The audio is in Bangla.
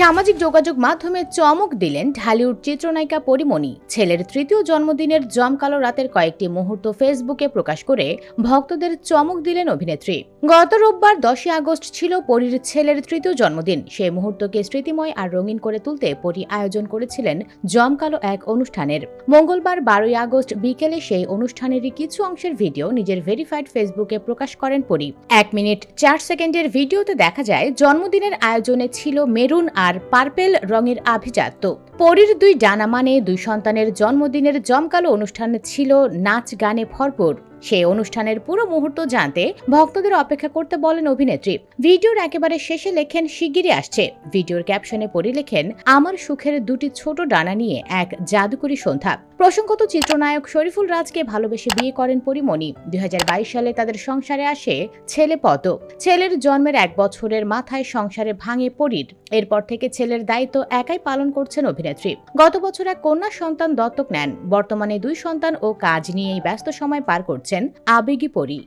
সামাজিক যোগাযোগ মাধ্যমে চমক দিলেন ঢালিউড চিত্রনায়িকা পরিমণি। ছেলের তৃতীয় জন্মদিনের জমকালো রাতের কয়েকটি মুহূর্ত ফেসবুকে প্রকাশ করে ভক্তদের চমক দিলেন অভিনেত্রী। গত রোববার দশই আগস্ট ছিল পরীর ছেলের তৃতীয় জন্মদিন। সেই মুহূর্তকে স্মৃতিময় আর রঙিন করে তুলতে পরী আয়োজন করেছিলেন জমকালো এক অনুষ্ঠানের। মঙ্গলবার বারোই আগস্ট বিকেলে সেই অনুষ্ঠানেরই কিছু অংশের ভিডিও নিজের ভেরিফাইড ফেসবুকে প্রকাশ করেন পরী। এক মিনিট চার সেকেন্ডের ভিডিওতে দেখা যায়, জন্মদিনের আয়োজনে ছিল মেরুন আর পার্পেল রঙের আভিজাত্য। পরীর দুই ডানা মানে দুই সন্তানের জন্মদিনের জমকালো অনুষ্ঠান ছিল নাচ গানে ভরপুর। সেই অনুষ্ঠানের পুরো মুহূর্ত জানতে ভক্তদের অপেক্ষা করতে বলেন অভিনেত্রী। ভিডিওর একেবারে শেষে লেখেন, শিগগিরই আসছে। ভিডিওর ক্যাপশনে পড়ে লেখেন, আমার সুখের দুটি ছোট ডানা নিয়ে এক জাদুকরী সন্ধ্যা। প্রসঙ্গত চিত্রনায়ক শরীফুল রাজকে ভালোবেসে বিয়ে করেন পরিমণি। দু হাজার বাইশ সালে তাদের সংসারে আসে ছেলে পদ ছেলের জন্মের এক বছরের মাথায় সংসারে ভাঙে পরীর। এরপর থেকে ছেলের দায়িত্ব একাই পালন করছেন অভিনেত্রী। গত বছর এক কন্যা সন্তান দত্তক নেন। বর্তমানে দুই সন্তান ও কাজ নিয়েই ব্যস্ত সময় পার করছেন আবেগী পরী।